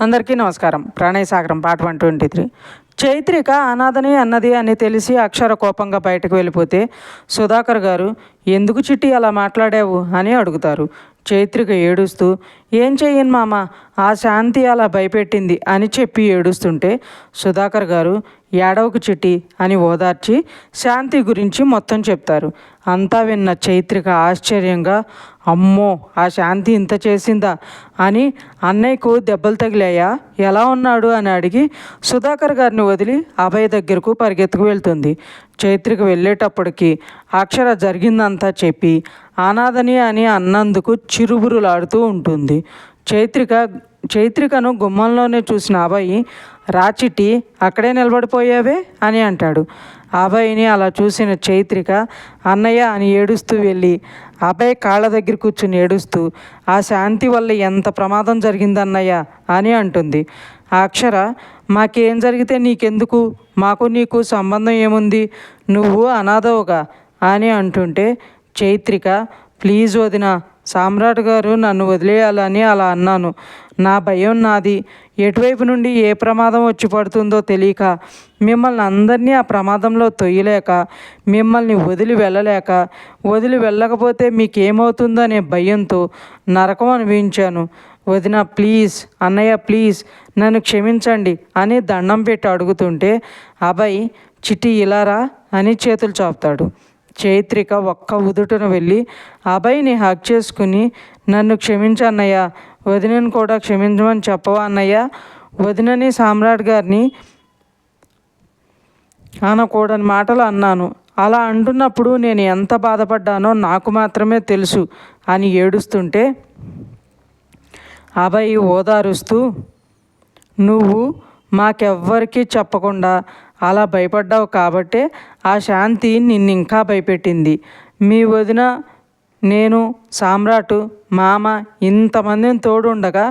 అందరికీ నమస్కారం. Pranay Sagaram part one twenty three. Chaitrika అనాథని అన్నది అని తెలిసి అక్షర కోపంగా బయటకు వెళ్ళిపోతే సుధాకర్ గారు ఎందుకు చిట్టి అలా మాట్లాడావు? అని అడుగుతారు. చైత్రిక ఏడుస్తూ ఏం చెయ్యను మామ? ఆ శాంతి అలా భయపెట్టింది అని చెప్పి ఏడుస్తుంటే సుధాకర్ గారు ఏడవకు చిటి అని ఓదార్చి శాంతి గురించి మొత్తం చెప్తారు. అంతా విన్న చైత్రిక ఆశ్చర్యంగా అమ్మో ఆ శాంతి ఇంత చేసిందా? అని అన్నయ్యకు దెబ్బలు తగిలాయా? ఎలా ఉన్నాడు అని అడిగి సుధాకర్ గారిని వదిలి అభయ దగ్గరకు పరిగెత్తుకు వెళ్తుంది. చైత్రిక వెళ్ళేటప్పటికి అక్షర జరిగిందంతా చెప్పి అనాథని అని అన్నందుకు చిరుబురులాడుతూ ఉంటుంది. చైత్రిక చైత్రికను గుమ్మంలోనే చూసిన అబ్బాయి రాచిటి అక్కడే నిలబడిపోయావే? అని అంటాడు. అబ్బాయిని అలా చూసిన చైత్రిక అన్నయ్య అని ఏడుస్తూ వెళ్ళి అబ్బాయి కాళ్ళ దగ్గర కూర్చుని ఏడుస్తూ ఆ శాంతి వల్ల ఎంత ప్రమాదం జరిగిందన్నయ్య? అని అంటుంది. ఆ అక్షర మాకేం జరిగితే నీకెందుకు? మాకు నీకు సంబంధం ఏముంది? నువ్వు అనాథవుగా? అని అంటుంటే చైత్రిక ప్లీజ్ వదిన సామ్రాట్ గారు నన్ను వదిలేయాలని అలా అన్నాను. నా భయం నాది. ఎటువైపు నుండి ఏ ప్రమాదం వచ్చి పడుతుందో తెలియక మిమ్మల్ని అందరినీ ఆ ప్రమాదంలో తొయ్యలేక మిమ్మల్ని వదిలి వెళ్ళలేక వదిలి వెళ్ళకపోతే మీకేమవుతుందనే భయంతో నరకం అనిపించాను వదిన ప్లీజ్ అన్నయ్య ప్లీజ్ నన్ను క్షమించండి అని దండం పెట్టి అడుగుతుంటే అభయ్ చిట్టి ఇలారా అని చేతులు చాపుతాడు. చైత్రిక ఒక్క ఉదుటను వెళ్ళి అభయ్ని హక్ చేసుకుని నన్ను క్షమించన్నయ్య వదినని కూడా క్షమించమని చెప్పవా అన్నయ్య? వదినని సామ్రాట్ గారిని అనకూడని మాటలు అన్నాను. అలా అంటున్నప్పుడు నేను ఎంత బాధపడ్డానో నాకు మాత్రమే తెలుసు అని ఏడుస్తుంటే అభయ్ ఓదారుస్తూ నువ్వు మాకెవ్వరికీ చెప్పకుండా అలా భయపడ్డావు కాబట్టే ఆ శాంతి నిన్ను ఇంకా భయపెట్టింది. మీ వదిన నేను సామ్రాటు మామ ఇంతమందిని తోడుండగా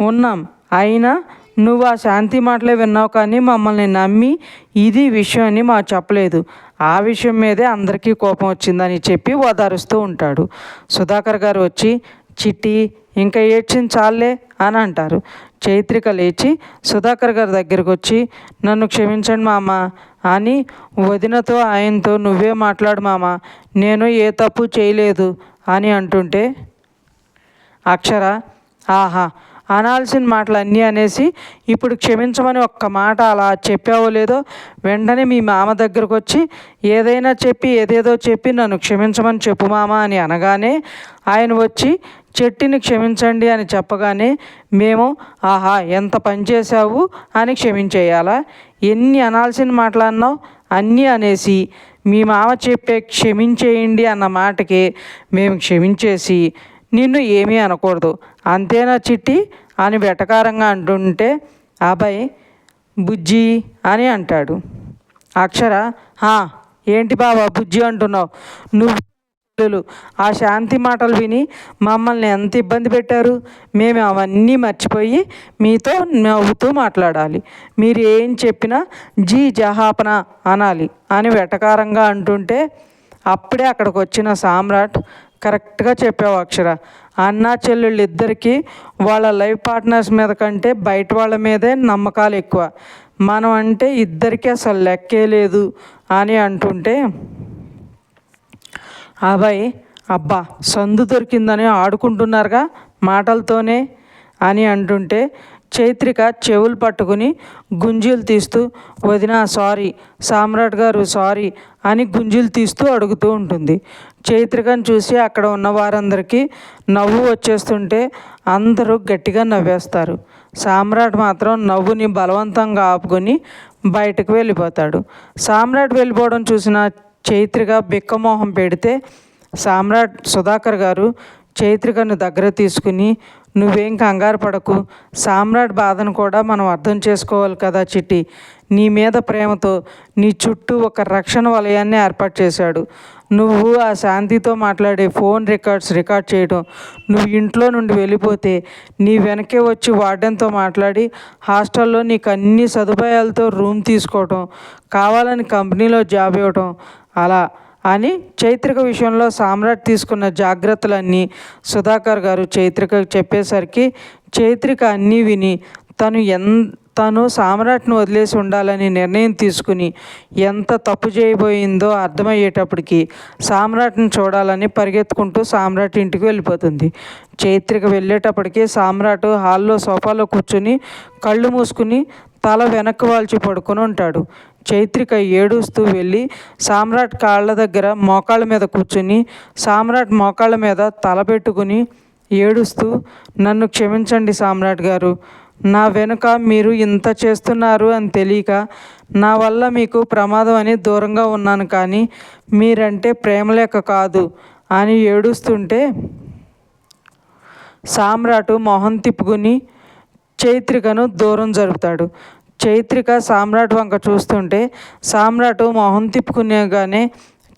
ఉన్నాం. అయినా నువ్వు ఆ శాంతి మాటలే విన్నావు కానీ మమ్మల్ని నమ్మి ఇది విషయం అని మా చెప్పలేదు. ఆ విషయం మీదే అందరికీ కోపం వచ్చిందని చెప్పి ఓదారుస్తూ ఉంటాడు. సుధాకర్ గారు వచ్చి చిట్టి ఇంకా ఏడ్చింది చాలే అని అంటారు. చైత్రిక లేచి సుధాకర్ గారి దగ్గరకు వచ్చి నన్ను క్షమించండి మామ అని వదినతో ఆయనతో నువ్వే మాట్లాడు మామ నేను ఏ తప్పు చేయలేదు అని అంటుంటే అక్షర ఆహా అనాల్సిన మాటలు అన్నీ అనేసి ఇప్పుడు క్షమించమని ఒక్క మాట అలా చెప్పావో లేదో వెంటనే మీ మామ దగ్గరకు వచ్చి ఏదైనా చెప్పి ఏదేదో చెప్పి నన్ను క్షమించమని చెప్పు మామ అని అనగానే ఆయన వచ్చి చెట్టుని క్షమించండి అని చెప్పగానే మేము ఆహా ఎంత పని చేశావు? అని క్షమించేయాలా? ఎన్ని అనాల్సిన మాటలు అన్నావు? అన్నీ అనేసి మీ మామ చెప్పే క్షమించేయండి అన్న మాటకి మేము క్షమించేసి నిన్ను ఏమీ అనకూడదు. అంతేనా చిట్టి? అని వెటకారంగా అంటుంటే అబ్బాయి బుజ్జి అని అంటాడు. అక్షర ఏంటి బాబా బుజ్జి అంటున్నావు? నువ్వు ఆ శాంతి మాటలు విని మమ్మల్ని ఎంత ఇబ్బంది పెట్టారు? మేము అవన్నీ మర్చిపోయి మీతో నవ్వుతూ మాట్లాడాలి. మీరు ఏం చెప్పినా జీ జహాపన అనాలి అని వెటకారంగా అంటుంటే అప్పుడే అక్కడికి వచ్చిన సామ్రాట్ కరెక్ట్గా చెప్పావు అక్షర. అన్న చెల్లెళ్ళు ఇద్దరికి వాళ్ళ లైఫ్ పార్ట్నర్స్ మీద కంటే బయట వాళ్ళ మీదే నమ్మకాలు ఎక్కువ. మనం అంటే ఇద్దరికి అసలు లెక్కే లేదు అని అంటుంటే అబ్బాయి అబ్బా సందు దొరికిందని ఆడుకుంటున్నారుగా మాటలతోనే అని అంటుంటే చైత్రిక చెవులు పట్టుకుని గుంజీలు తీస్తూ వదిన సారీ సామ్రాట్ గారు సారీ అని గుంజీలు తీస్తూ అడుగుతూ ఉంటుంది. చైత్రికను చూసి అక్కడ ఉన్న వారందరికీ నవ్వు వచ్చేస్తుంటే అందరూ గట్టిగా నవ్వేస్తారు. సామ్రాట్ మాత్రం నవ్వుని బలవంతంగా ఆపుకొని బయటకు వెళ్ళిపోతాడు. సామ్రాట్ వెళ్ళిపోవడం చూసిన చైత్రిక బిక్కమోహం పెడితే సామ్రాట్ సుధాకర్ గారు చైత్రికను దగ్గర తీసుకుని నువ్వేం కంగారు పడకు. సామ్రాట్ బాధను కూడా మనం అర్థం చేసుకోవాలి కదా చిట్టి. నీ మీద ప్రేమతో నీ చుట్టూ ఒక రక్షణ వలయాన్ని ఏర్పాటు చేశాడు. నువ్వు ఆ శాంతితో మాట్లాడే ఫోన్ రికార్డ్స్ రికార్డ్ చేయడం నువ్వు ఇంట్లో నుండి వెళ్ళిపోతే నీ వెనకే వచ్చి వార్డెన్తో మాట్లాడి హాస్టల్లో నీకు అన్ని సదుపాయాలతో రూమ్ తీసుకోవటం కావాలని కంపెనీలో జాబ్ ఇవ్వటం అలా అని చైత్రిక విషయంలో సామ్రాట్ తీసుకున్న జాగ్రత్తలన్నీ సుధాకర్ గారు చైత్రిక చెప్పేసరికి చైత్రిక అన్నీ విని తను ఎన్ తను సామ్రాట్ను వదిలేసి ఉండాలని నిర్ణయం తీసుకుని ఎంత తప్పు చేయబోయిందో అర్థమయ్యేటప్పటికి సామ్రాట్ని చూడాలని పరిగెత్తుకుంటూ సామ్రాట్ ఇంటికి వెళ్ళిపోతుంది. చైత్రిక వెళ్ళేటప్పటికి సామ్రాట్ హాల్లో సోఫాలో కూర్చుని కళ్ళు మూసుకుని తల వెనక్కు వాల్చి పడుకొని ఉంటాడు. చైత్రిక ఏడుస్తూ వెళ్ళి సామ్రాట్ కాళ్ళ దగ్గర మోకాళ్ళ మీద కూర్చుని సామ్రాట్ మోకాళ్ళ మీద తల పెట్టుకుని ఏడుస్తూ నన్ను క్షమించండి సామ్రాట్ గారు. నా వెనుక మీరు ఇంత చేస్తున్నారు అని తెలియక నా వల్ల మీకు ప్రమాదం అని దూరంగా ఉన్నాను కానీ మీరంటే ప్రేమ లేక కాదు అని ఏడుస్తుంటే సామ్రాటు మొహం తిప్పుకుని చైత్రికను దూరం జరుపుతాడు. చైత్రిక సామ్రాట్ వంక చూస్తుంటే సామ్రాట్ మొహం తిప్పుకునేగానే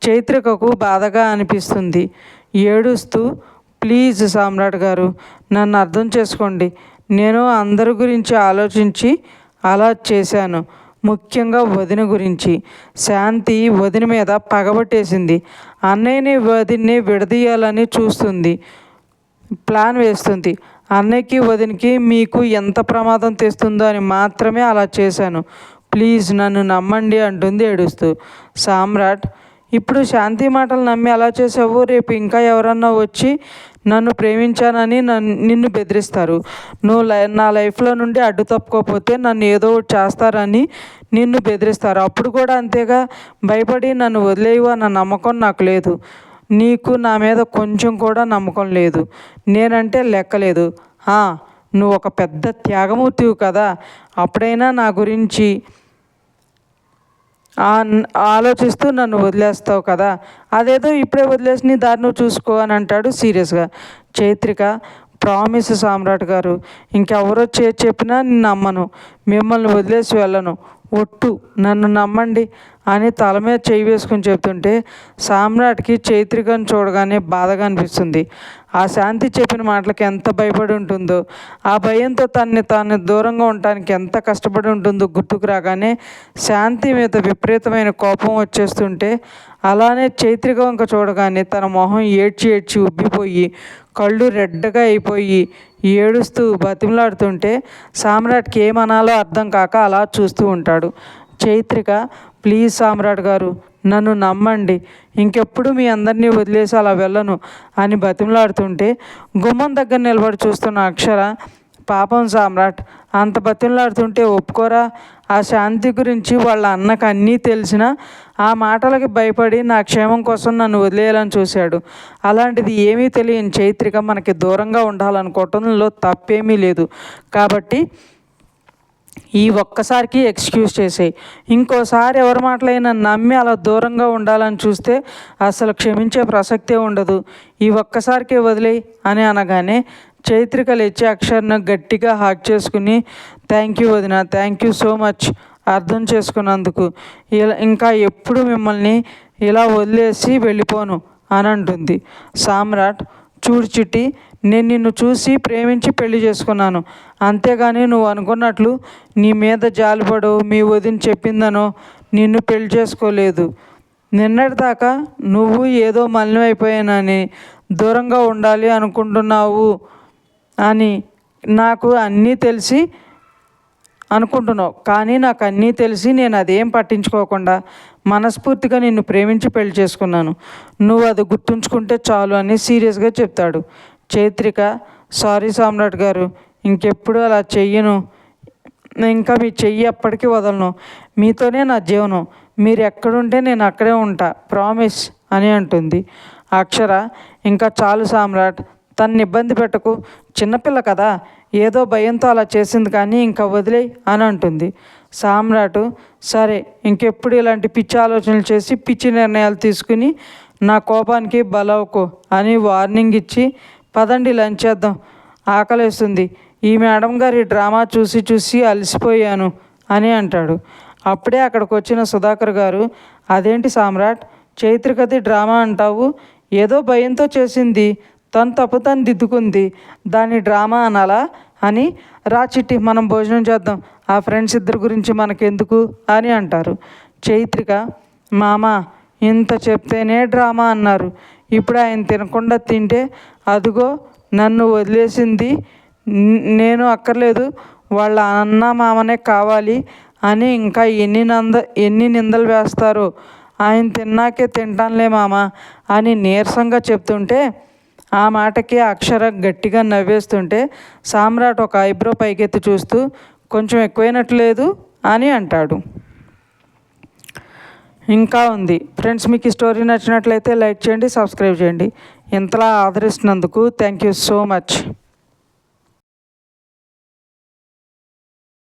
చైత్రికకు బాధగా అనిపిస్తుంది. ఏడుస్తూ ప్లీజ్ సామ్రాట్ గారు నన్ను అర్థం చేసుకోండి. నేను అందరి గురించి ఆలోచించి అలా చేశాను. ముఖ్యంగా వదిన గురించి. శాంతి వదిన మీద పగబట్టేసింది. అన్నయ్యని వదిన్ని విడదీయాలని చూస్తుంది. ప్లాన్ వేస్తుంది. అన్నయ్యకి వదినకి మీకు ఎంత ప్రమాదం తెస్తుందో అని మాత్రమే అలా చేశాను. ప్లీజ్ నన్ను నమ్మండి అంటుంది ఏడుస్తూ. సామ్రాట్ ఇప్పుడు శాంతి మాటలు నమ్మి అలా చేసావు రేపు ఇంకా ఎవరన్నా వచ్చి నన్ను ప్రేమించానని నన్ను నిన్ను బెదిరిస్తారు. నువ్వు లై నా లైఫ్లో నుండి అడ్డు తప్పుకోకపోతే నన్ను ఏదో ఒకటి చేస్తారని నిన్ను బెదిరిస్తారు. అప్పుడు కూడా అంతేగా? భయపడి నన్ను వదిలేవు అన్న నమ్మకం నాకు లేదు. నీకు నా మీద కొంచెం కూడా నమ్మకం లేదు. నేనంటే లెక్కలేదు నువ్వు ఒక పెద్ద త్యాగమూర్తివి కదా. అప్పుడైనా నా గురించి ఆలోచిస్తూ నన్ను వదిలేస్తావు కదా. అదేదో ఇప్పుడే వదిలేసి నీ దారి నువ్వు చూసుకో అని అంటాడు సీరియస్గా. చైత్రిక ప్రామిస్ సామ్రాట్ గారు ఇంకెవరో చేసి చెప్పినా నేను నమ్మను. మిమ్మల్ని వదిలేసి వెళ్ళను. ఒట్టు నన్ను నమ్మండి అని తల మీద చేయి వేసుకుని చెప్తుంటే సామ్రాట్కి చైత్రికను చూడగానే బాధగా అనిపిస్తుంది. ఆ శాంతి చెప్పిన మాటలకు ఎంత భయపడి ఉంటుందో ఆ భయంతో తనని తాను దూరంగా ఉండటానికి ఎంత కష్టపడి ఉంటుందో గుర్తుకు రాగానే శాంతి మీద విపరీతమైన కోపం వచ్చేస్తుంటే అలానే చైత్రిక వంక చూడగానే తన మొహం ఏడ్చి ఏడ్చి ఉబ్బిపోయి కళ్ళు రెడ్డగా అయిపోయి ఏడుస్తూ బతిమలాడుతుంటే సామ్రాట్కి ఏమనాలో అర్థం కాక అలా చూస్తూ ఉంటాడు. చైత్రిక ప్లీజ్ సామ్రాట్ గారు నన్ను నమ్మండి. ఇంకెప్పుడు మీ అందరినీ వదిలేసి అలా వెళ్ళను అని బతిమలాడుతుంటే గుమ్మం దగ్గర నిలబడి చూస్తున్న అక్షర పాపం సామ్రాట్ అంత బతిమలాడుతుంటే ఒప్పుకోరా? ఆ శాంతి గురించి వాళ్ళ అన్నకు అన్నీ తెలిసినా ఆ మాటలకి భయపడి నా క్షేమం కోసం నన్ను వదిలేయాలని చూశాడు. అలాంటిది ఏమీ తెలియని చైత్రిక మనకి దూరంగా ఉండాలనుకోవటంలో తప్పేమీ లేదు. కాబట్టి ఈ ఒక్కసారికి ఎక్స్క్యూజ్ చేసేయి. ఇంకోసారి ఎవరి మాటలైనా నమ్మి అలా దూరంగా ఉండాలని చూస్తే అసలు క్షమించే ప్రసక్తే ఉండదు. ఈ ఒక్కసారికే వదిలేయి అని అనగానే చైత్రిక లేచి అక్షర్ను గట్టిగా హాక్ చేసుకుని థ్యాంక్ యూ వదిన. థ్యాంక్ యూ సో మచ్ అర్థం చేసుకున్నందుకు ఇలా ఇంకా ఎప్పుడు మిమ్మల్ని ఇలా వదిలేసి వెళ్ళిపోను అని అంటుంది. సామ్రాట్ చూడు చిట్టి నేను నిన్ను చూసి ప్రేమించి పెళ్ళి చేసుకున్నాను. అంతేగాని నువ్వు అనుకున్నట్లు నీ మీద జాలిపడో మీ వదిన చెప్పిందనో నిన్ను పెళ్ళి చేసుకోలేదు. నిన్నటిదాకా నువ్వు ఏదో మలినమైపోయానని దూరంగా ఉండాలి అనుకుంటున్నావు అని నాకు అన్నీ తెలిసి అనుకుంటున్నావు. కానీ నాకు అన్నీ తెలిసి నేను అదేం పట్టించుకోకుండా మనస్ఫూర్తిగా నిన్ను ప్రేమించి పెళ్ళి చేసుకున్నాను. నువ్వు అది గుర్తుంచుకుంటే చాలు అని సీరియస్గా చెప్తాడు. చైత్రిక సారీ సామ్రాట్ గారు ఇంకెప్పుడు అలా చెయ్యను. ఇంకా మీ చెయ్యి ఎప్పటికీ వదలను. మీతోనే నా జీవనం. మీరు ఎక్కడుంటే నేను అక్కడే ఉంటా. ప్రామిస్ అని అంటుంది. అక్షర ఇంకా చాలు సామ్రాట్ తన్ని ఇబ్బంది పెట్టకు చిన్నపిల్ల కదా ఏదో భయంతో అలా చేసింది కానీ ఇంకా వదిలే అని అంటుంది. సామ్రాటు సరే ఇంకెప్పుడు ఇలాంటి పిచ్చి ఆలోచనలు చేసి పిచ్చి నిర్ణయాలు తీసుకుని నా కోపానికి బలవుకో అని వార్నింగ్ ఇచ్చి పదండి లంచ్ చేద్దాం ఆకలేస్తుంది. ఈ మేడం గారి డ్రామా చూసి చూసి అలసిపోయాను అని అంటాడు. అప్పుడే అక్కడికి వచ్చిన సుధాకర్ గారు అదేంటి సామ్రాట్ చైత్రకథి డ్రామా అంటావు? ఏదో భయంతో చేసింది తను తప్పు తను దిద్దుకుంది. దాని డ్రామా అనాలా అని రా చిట్టి మనం భోజనం చేద్దాం. ఆ ఫ్రెండ్స్ ఇద్దరి గురించి మనకెందుకు అని అంటారు. చైత్రిక మామ ఇంత చెప్తేనే డ్రామా అన్నారు. ఇప్పుడు ఆయన తినకుండా తింటే అదిగో నన్ను వదిలేసింది నేను అక్కర్లేదు. వాళ్ళ అన్న మామనే కావాలి అని ఇంకా ఎన్ని నంద ఎన్ని నిందలు వేస్తారో. ఆయన తిన్నాకే తింటానులే మామ అని నీరసంగా చెప్తుంటే ఆ మాటకి అక్షర గట్టిగా నవ్వేస్తుంటే సామ్రాట్ ఒక ఐబ్రో పైకెత్తి చూస్తూ కొంచెం ఎక్కువైనట్లేదు అని అంటాడు. ఇంకా ఉంది. ఫ్రెండ్స్ మీకు ఈ స్టోరీ నచ్చినట్లయితే లైక్ చేయండి సబ్స్క్రైబ్ చేయండి. ఇంతలా ఆదరిస్తున్నందుకు థ్యాంక్ యూ సో మచ్.